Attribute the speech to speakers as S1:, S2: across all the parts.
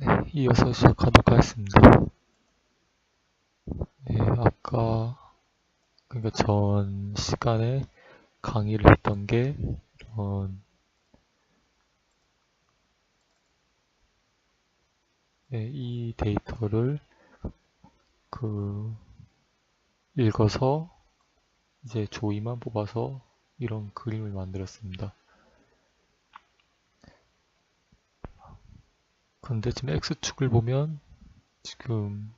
S1: 네, 이어서 시작하도록 하겠습니다. 네, 아까 그러니까 전 시간에 강의를 했던 게 이런 네, 이 데이터를 그 읽어서 이제 조이만 뽑아서 이런 그림을 만들었습니다. 근데 지금 X축을 보면 지금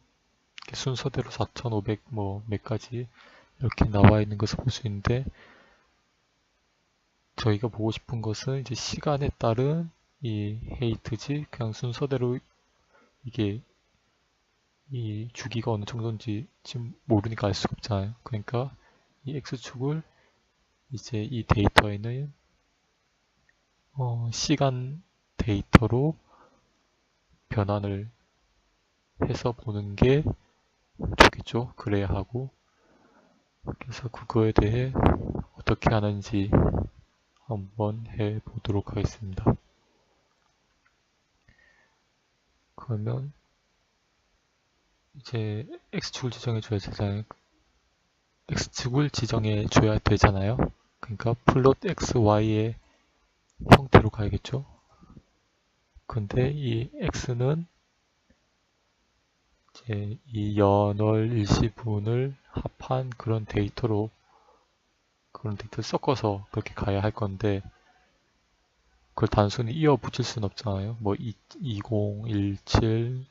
S1: 순서대로 4500 뭐 몇 가지 이렇게 나와 있는 것을 볼 수 있는데 저희가 보고 싶은 것은 이제 시간에 따른 이 헤이트지 그냥 순서대로 이게 이 주기가 어느 정도인지 지금 모르니까 알 수가 없잖아요. 그러니까 이 X축을 이제 이 데이터에는 어, 시간 데이터로 변환을 해서 보는 게 좋겠죠. 그래야 하고 그래서 그거에 대해 어떻게 하는지 한번 해 보도록 하겠습니다. 그러면 이제 X축을 지정해 줘야 되잖아요. X축을 지정해 줘야 되잖아요. 그러니까 플롯 XY의 형태로 가야겠죠. 근데 이 x는 이제 이 연월 일시분을 합한 그런 데이터로 그런 데이터를 섞어서 그렇게 가야 할 건데 그걸 단순히 이어 붙일 수는 없잖아요. 뭐 2017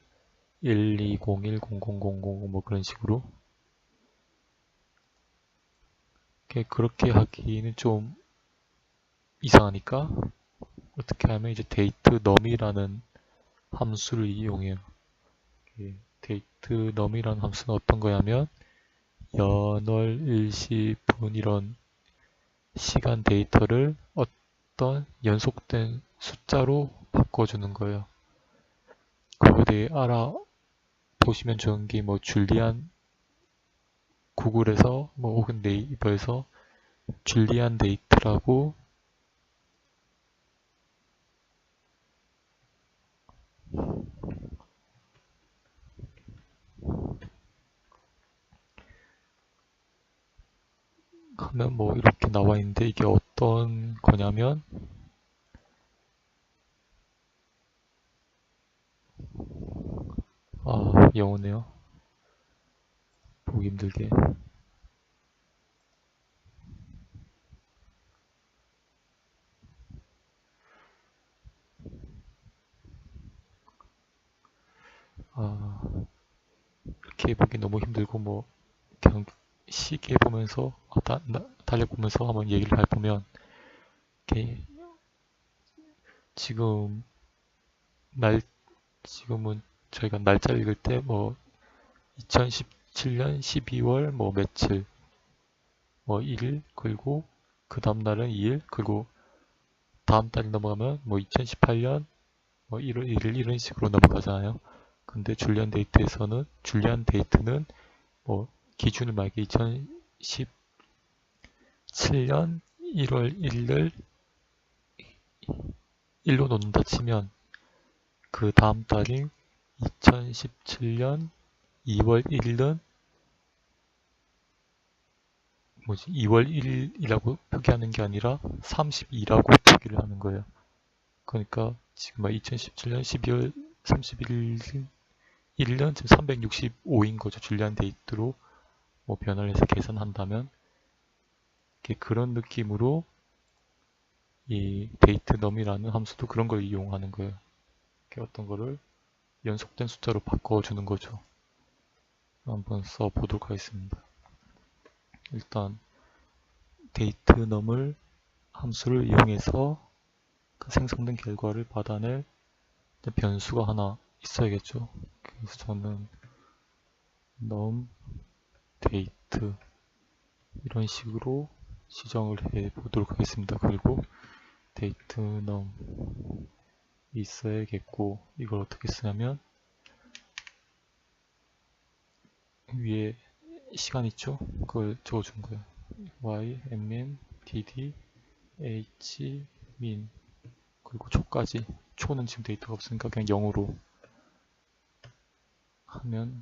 S1: 1201 0000 뭐 그런 식으로 그렇게 하기는 좀 이상하니까 어떻게 하면 이제 데이트 넘이라는 함수를 이용해요. 데이트 넘이라는 함수는 어떤 거냐면 연월, 일시, 분 이런 시간 데이터를 어떤 연속된 숫자로 바꿔주는 거예요. 그거에 대해 알아보시면 좋은 게 뭐 줄리안 구글에서 뭐 혹은 네이버에서 줄리안 데이트라고 하면 뭐 이렇게 나와 있는데 이게 어떤 거냐면 아 영어네요. 보기 힘들게 아 이렇게 보기 너무 힘들고 뭐 그냥 시계 보면서 아, 다, 달력 보면서 한번 얘기를 해보면 이렇게 지금 날 지금은 저희가 날짜 읽을 때 뭐 2017년 12월 뭐 며칠 뭐 1일 그리고 그 다음 날은 2일 그리고 다음 달이 넘어가면 뭐 2018년 뭐 1월 1일 이런 식으로 넘어가잖아요. 근데 줄리안 데이트에서는 줄리안 데이트는 뭐 기준을 만약에 2017년 1월 1일 1로 놓는다 치면 그 다음 달인 2017년 2월 1일은 뭐지 2월 1일이라고 표기하는 게 아니라 32라고 표기를 하는 거예요. 그러니까 지금 2017년 12월 31일 1일은 지금 365인 거죠. 줄리안 데이트로 뭐 변화를 해서 계산한다면 그런 느낌으로 이 데이트 넘이라는 함수도 그런 걸 이용하는 거예요. 어떤 거를 연속된 숫자로 바꿔주는 거죠. 한번 써보도록 하겠습니다. 일단 데이트 넘을 함수를 이용해서 그 생성된 결과를 받아낼 변수가 하나 있어야겠죠. 그래서 저는 num 데이트 이런 식으로 지정을 해 보도록 하겠습니다. 그리고 데이트 num 있어야겠고 이걸 어떻게 쓰냐면 위에 시간 있죠? 그걸 적어준 거예요. y, mn, dd, h, min 그리고 초까지 초는 지금 데이터가 없으니까 그냥 0으로 하면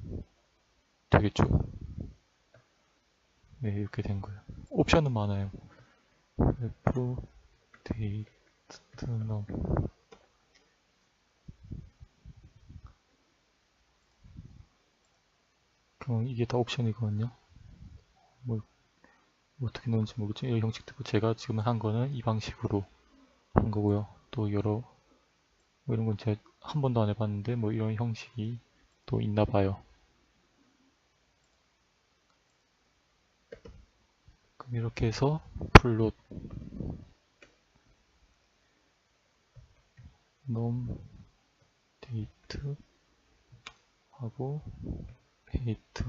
S1: 되겠죠. 네, 이렇게 된 거예요. 옵션은 많아요. f 데이트 넘 그럼 이게 다 옵션이거든요. 뭐 어떻게 넣는지 모르겠지만 이 형식도 제가 지금 한 거는 이 방식으로 한 거고요. 또 여러 뭐 이런 건 제가 한 번도 안 해봤는데 뭐 이런 형식이 또 있나 봐요. 그럼 이렇게 해서 플롯 놈 데이트 하고 헤이트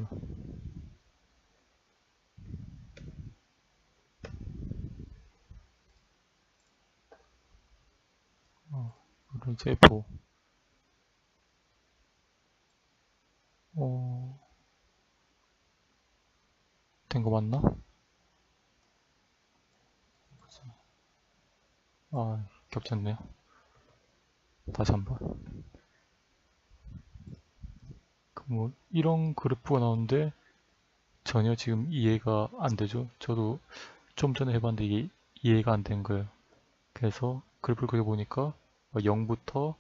S1: 이제 F 어, 된 거 맞나? 아, 겹쳤네요. 다시 한번. 그 뭐, 이런 그래프가 나오는데 전혀 지금 이해가 안 되죠. 저도 좀 전에 해봤는데 이게 이해가 안 된 거예요. 그래서 그래프를 그려보니까 0부터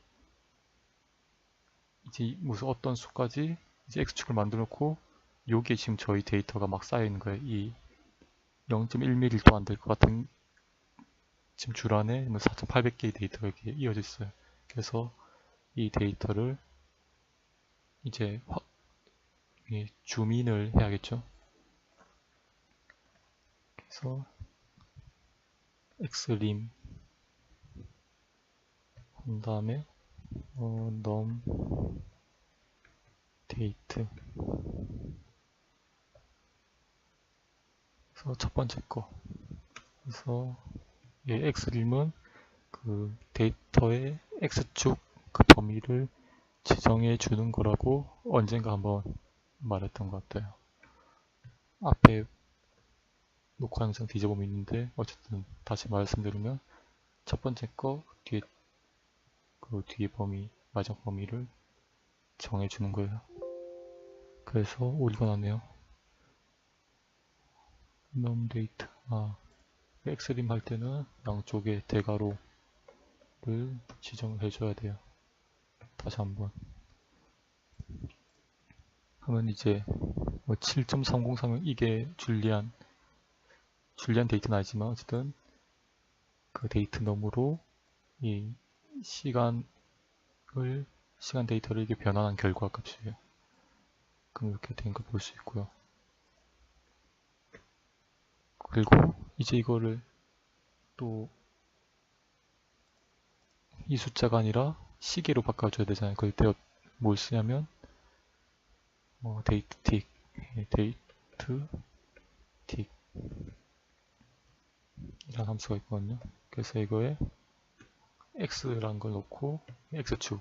S1: 이제 무슨 어떤 수까지 이제 x축을 만들어 놓고 요게 지금 저희 데이터가 막 쌓여 있는 거예요. 이 0.1mm도 안 될 것 같은 지금 줄 안에 4,800개의 뭐 데이터가 이렇게 이어져 있어요. 그래서 이 데이터를 이제 확, 주민을 해야겠죠. 그래서 xlim 한 다음에 어, num 데이트 그래서 첫 번째 거 그래서 예, x림은 그 데이터의 x축 그 범위를 지정해 주는 거라고 언젠가 한번 말했던 것 같아요. 앞에 녹화 영상 뒤져보면 있는데 어쨌든 다시 말씀드리면 첫 번째 거 뒤에 그 뒤에 범위 마지막 범위를 정해 주는 거예요. 그래서 오 이거 나네요. num 데이트 아 엑스림 할 때는 양쪽에 대괄호를 지정해 줘야 돼요. 다시 한번 하면 이제 뭐7.3031 이게 줄리안 줄리안 데이트는 아니지만 어쨌든 그 데이트 너머로 이 시간을 시간 데이터를 이게 변환한 결과 값이에요. 그럼 이렇게 된거볼수 있고요. 그리고 이제 이거를 또 이 숫자가 아니라 시계로 바꿔줘야 되잖아요. 그럴 때뭘 쓰냐면 뭐 데이트 틱, 예, 데이트 틱 이런 함수가 있거든요. 그래서 이거에 x라는 걸 놓고 x축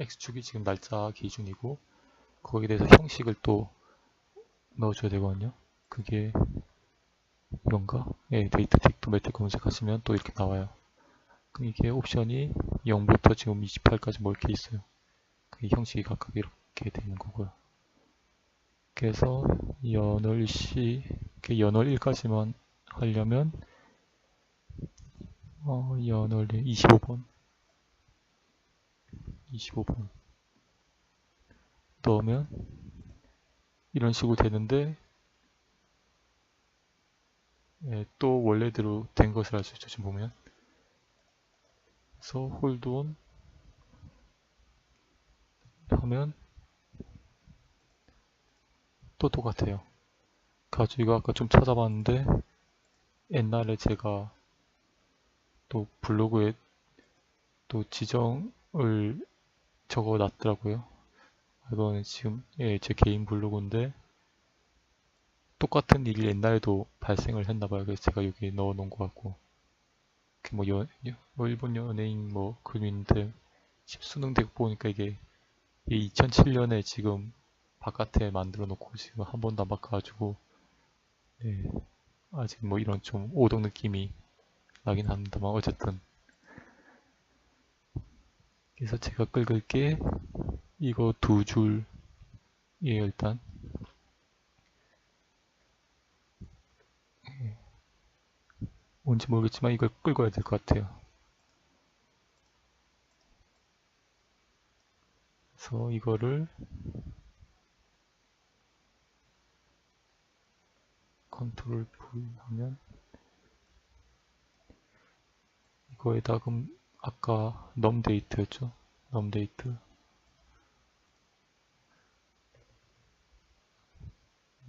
S1: x축이 지금 날짜 기준이고 거기에 대해서 형식을 또 넣어줘야 되거든요. 그게 이건가? 예, 데이트 틱도 매트 검색하시면 또 이렇게 나와요. 그럼 이게 옵션이 0부터 지금 28까지 뭐 이렇게 있어요. 그 형식이 각각 이렇게 되는 거고요. 그래서 연월 시, 연월 1까지만 하려면 어, 연월 25번 25번 넣으면 이런 식으로 되는데 예, 또 원래대로 된 것을 알 수 있죠. 지금 보면. 그래서 홀드온 하면 또 똑같아요. 가지고 아까 좀 찾아봤는데 옛날에 제가 또 블로그에 또 지정을 적어 놨더라고요. 이거는 지금 예, 제 개인 블로그인데 똑같은 일이 옛날에도 발생을 했나봐요. 그래서 제가 여기 넣어 놓은 것 같고. 뭐, 연, 뭐 일본 연예인 뭐 그림인데 수능 대국 보니까 이게 2007년에 지금 바깥에 만들어 놓고 지금 한 번도 안 바꿔가지고 네, 아직 뭐 이런 좀 오덕 느낌이 나긴 합니다만 어쨌든 그래서 제가 긁을 게 이거 두줄 예, 일단. 예. 뭔지 모르겠지만 이걸 끌고 와야 될 것 같아요. 그래서 이거를 컨트롤 V 하면 이 거에다 그럼 아까 넘 데이트 였죠? 넘 데이트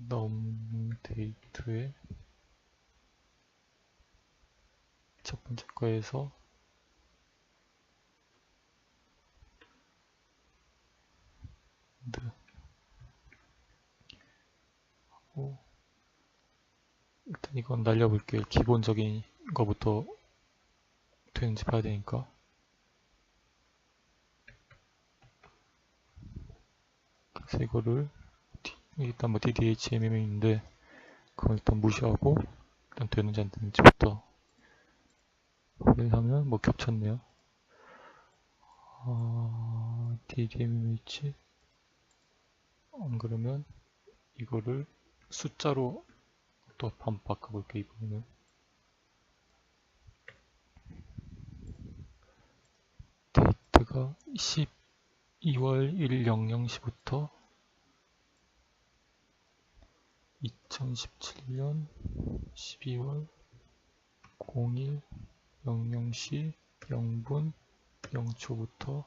S1: 넘 데이트의 첫 번째 거에서 네. 일단 이건 날려볼게요. 기본적인 거부터 되는지 봐야 되니까 그래서 이거를 일단 뭐 DDHMM인데 그걸 일단 무시하고 일단 되는지 안 되는지부터 확인을 하면 뭐 겹쳤네요. 아, DDMMH 안 그러면 이거를 숫자로 또 한번 바꿔볼게요. 이번에는 데이트가 12월 1일 00시부터 2017년 12월 01 00시 0분 0초부터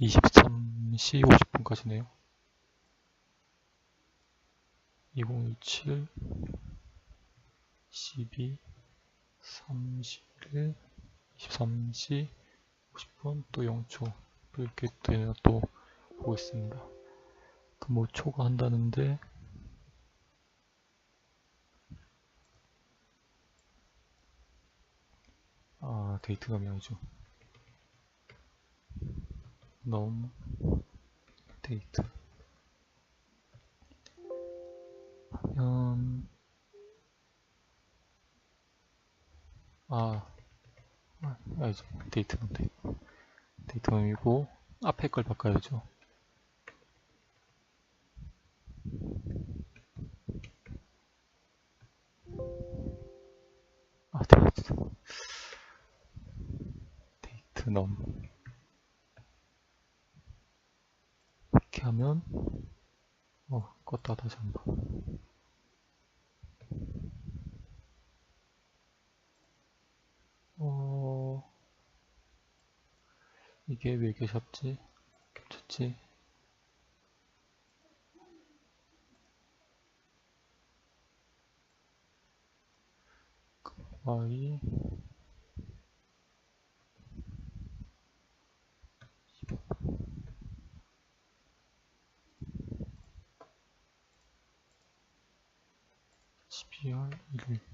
S1: 23시 50분까지네요. 2017 12 31 23시 50분 또 0초 또 이렇게 되네요. 또 보겠습니다. 그 뭐 초가 한다는데 아 데이트가 명이죠. 넘 데이트 아 데이트 넘 데이트 데이트 넘이고 앞에 걸 바꿔야죠. 왜 이렇게 잡지? 겹쳤지 y 12월 1일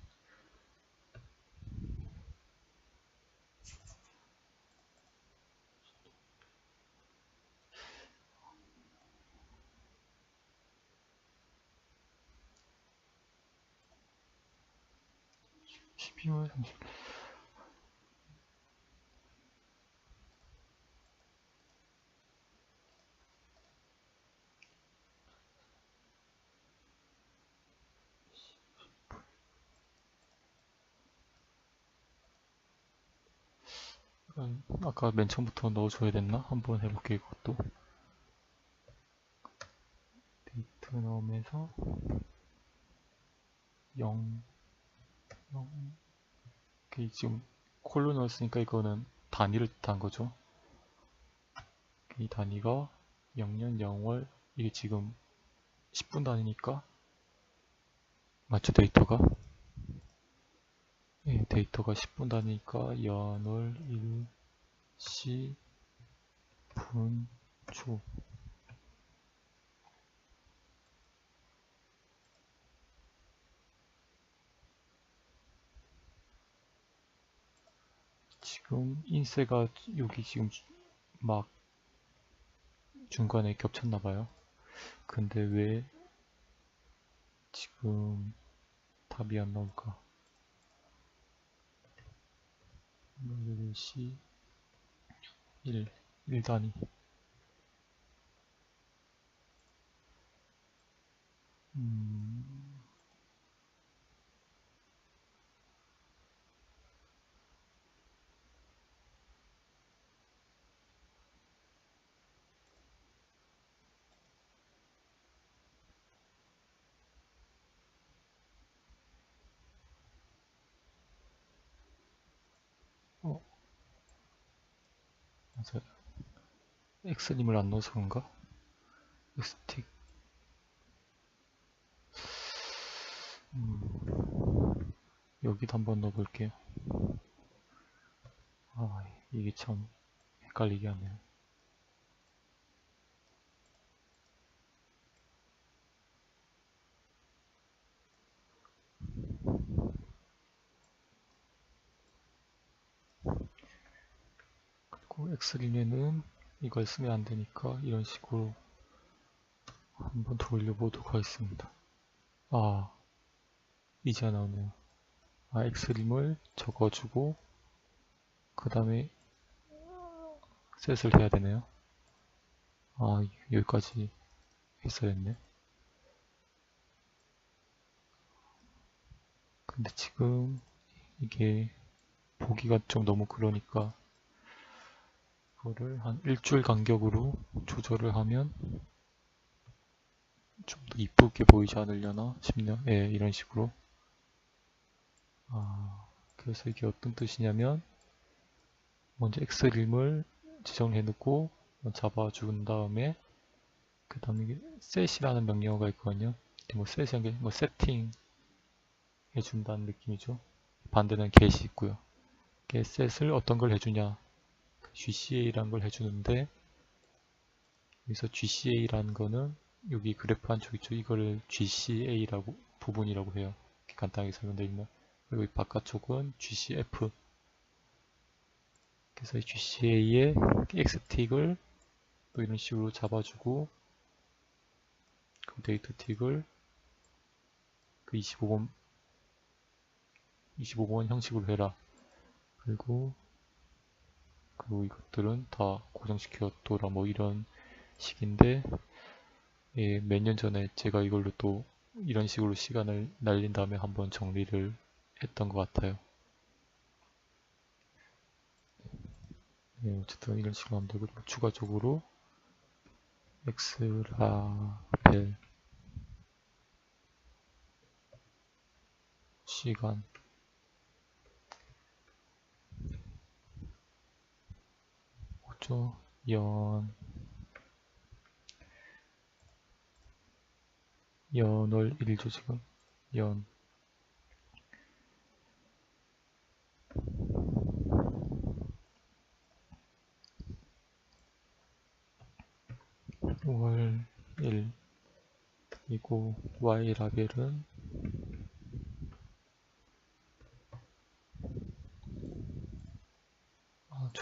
S1: 십이월 삼십. 이건 아까 맨 처음부터 넣어줘야 됐나? 한번 해볼게 이것도. 데이트 넣으면서 0 0 이게 지금 콜로 넣었으니까 이거는 단위를 뜻한 거죠. 이 단위가 0년 0월 이게 지금 10분 단위니까 맞죠 데이터가? 예, 데이터가 10분 단위니까 연월, 일, 시, 분, 초 지금 인쇄가 여기 지금 막 중간에 겹쳤나봐요 근데 왜 지금 답이 안 나올까 8시 1, 1단위. 음, 어, 맞아요. X림을 안 넣어서 그런가? X틱. 음, 여기도 한번 넣어볼게요. 아, 이게 참 헷갈리게 하네요. 그리고 X림에는 이걸 쓰면 안 되니까 이런 식으로 한번 돌려보도록 하겠습니다. 아, 이제 나오네요. 아, X림을 적어주고 그 다음에 셋을 해야 되네요. 아, 여기까지 했어야 했네. 근데 지금 이게 보기가 좀 너무 그러니까 그거를 한 일주일 간격으로 조절을 하면 좀 더 이쁘게 보이지 않으려나 싶네요. 예, 이런 식으로. 아, 그래서 이게 어떤 뜻이냐면 먼저 X림을 지정해 놓고 잡아 준 다음에 그 다음에 set이라는 명령어가 있거든요. 뭐 set이 게뭐 세팅 해준다는 느낌이죠. 반대는 get이 있고요. get set을 어떤 걸 해주냐 GCA라는 걸 해주는데 여기서 GCA라는 거는 여기 그래프 한쪽 있죠. 이거를 GCA라고 부분이라고 해요. 간단하게 설명드리면 그리고 이 바깥쪽은 GCF 그래서 이 GCA의 X틱을 또 이런 식으로 잡아주고 그 데이터 틱을 그 25번 25번 형식으로 해라. 그리고 그리고 이것들은 다 고정시켜 둬라 뭐 이런 식인데 예, 몇 년 전에 제가 이걸로 또 이런 식으로 시간을 날린 다음에 한번 정리를 했던 것 같아요. 예, 어쨌든 이런 식으로 하면 되고 추가적으로 엑스라벨 시간 오죠 연. 연월 1조 지금. 연. 월 1, 그리고 y 라벨은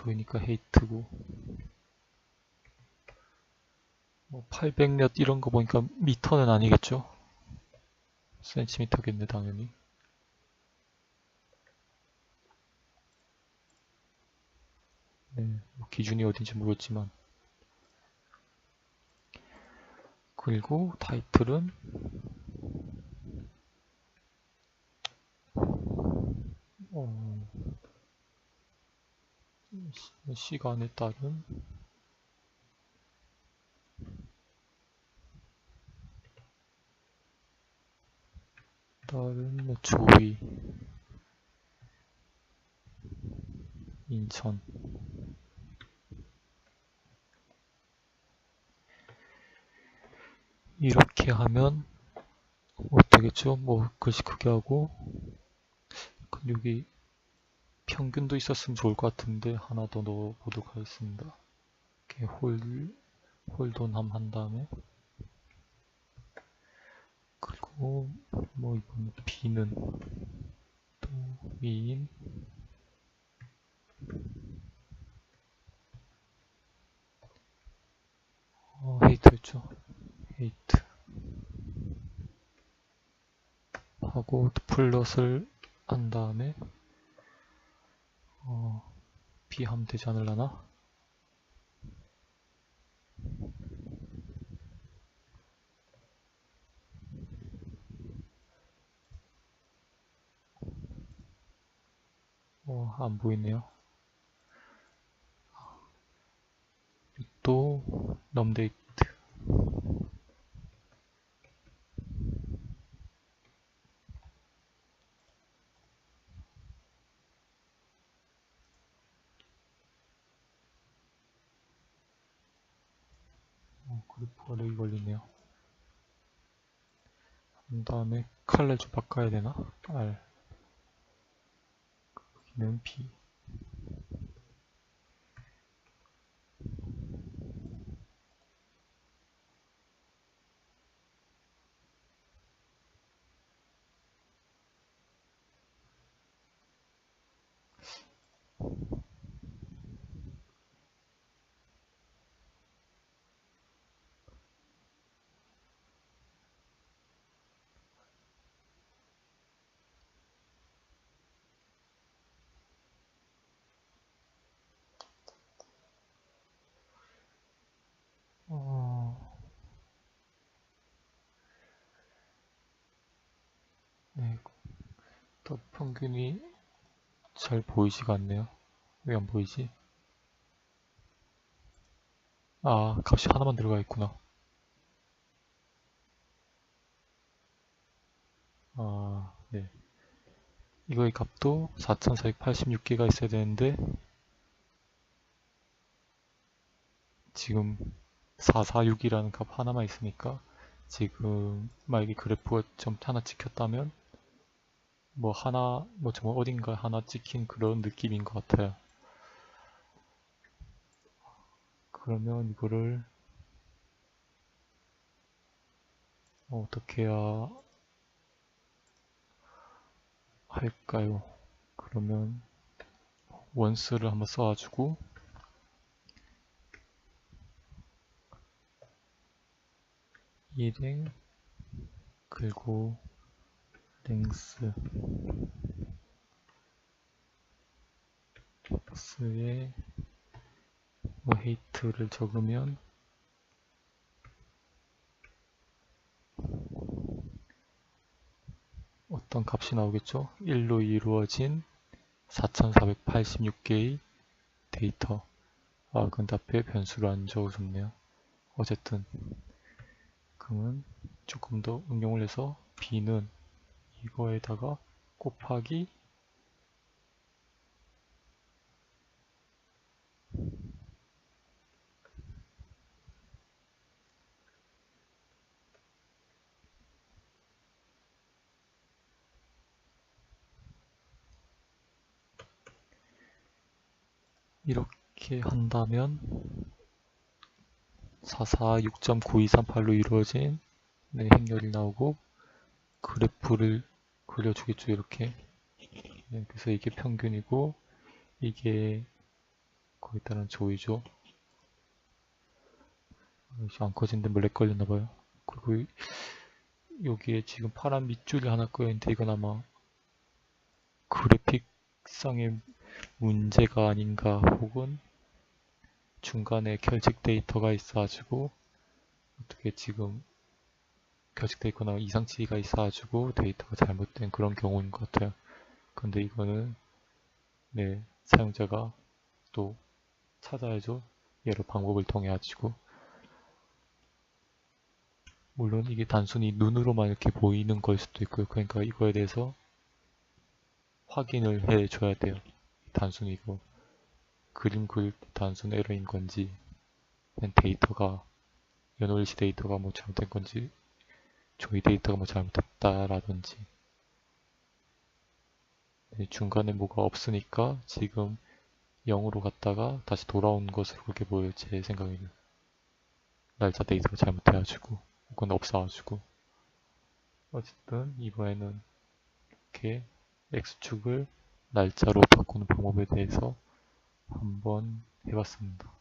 S1: 아, 조이니까 헤이트고. 뭐 800몇 이런 거 보니까 미터는 아니겠죠? 센티미터겠네 당연히. 네, 뭐 기준이 어딘지 모르겠지만. 그리고 타이틀은 어, 시간에 따른 뭐 조이 인천 이렇게 하면 어떻겠죠? 뭐 글씨 크게 하고 여기 평균도 있었으면 좋을 것 같은데 하나 더 넣어보도록 하겠습니다. 이렇게 홀, 홀돈함 한 다음에 그리고 뭐 이번 B는 또 미인 어, 헤이트였죠. 헤이트 하고 플롯을 한 다음에 G 하면 되지 않을라나? 어, 안 보이네요. 또 넘데이트 다음에 칼레 좀 바꿔야 되나? R 여기는 B 또 평균이 잘 보이지가 않네요. 왜 안 보이지? 아, 값이 하나만 들어가 있구나. 아, 네. 이거의 값도 4486개가 있어야 되는데 지금 446이라는 값 하나만 있으니까 지금 만약에 그래프가 좀 하나 찍혔다면 뭐 하나 뭐 정말 어딘가 하나 찍힌 그런 느낌인 것 같아요. 그러면 이거를 어떻게 해야 할까요? 그러면 원스를 한번 써가지고 일행 그리고 랭스 x에 뭐 헤이트를 적으면 어떤 값이 나오겠죠? 1로 이루어진 4486개의 데이터 아, 근데 앞에 변수를 안 적어줬네요. 어쨌든 그러면 조금 더 응용을 해서 b는 이거에다가 곱하기 이렇게 한다면 446.9238로 이루어진 네, 행렬이 나오고 그래프를 그려주겠죠 이렇게. 네, 그래서 이게 평균이고 이게 거기에 따른 조이죠. 안 커진데 블랙 걸렸나봐요. 그리고 여기에 지금 파란 밑줄이 하나 꺼있는데 이건 아마 그래픽상의 문제가 아닌가 혹은 중간에 결직 데이터가 있어가지고 어떻게 지금 결직돼 있거나 이상치가 있어가지고 데이터가 잘못된 그런 경우인 것 같아요. 근데 이거는 네 사용자가 또 찾아야죠. 여러 방법을 통해 가지고 물론 이게 단순히 눈으로만 이렇게 보이는 걸 수도 있고요. 그러니까 이거에 대해서 확인을 해줘야 돼요. 단순히 이거 그림 그릴 때 단순 에러인 건지 데이터가 연월시 데이터가 뭐 잘못된 건지 조이 데이터가 뭐 잘못됐다라든지. 네, 중간에 뭐가 없으니까 지금 0으로 갔다가 다시 돌아온 것으로 그렇게 보여요 제 생각에는. 날짜 데이터가 잘못해가지고 혹은 없어가지고. 어쨌든 이번에는 이렇게 X축을 날짜로 바꾸는 방법에 대해서 한번 해봤습니다.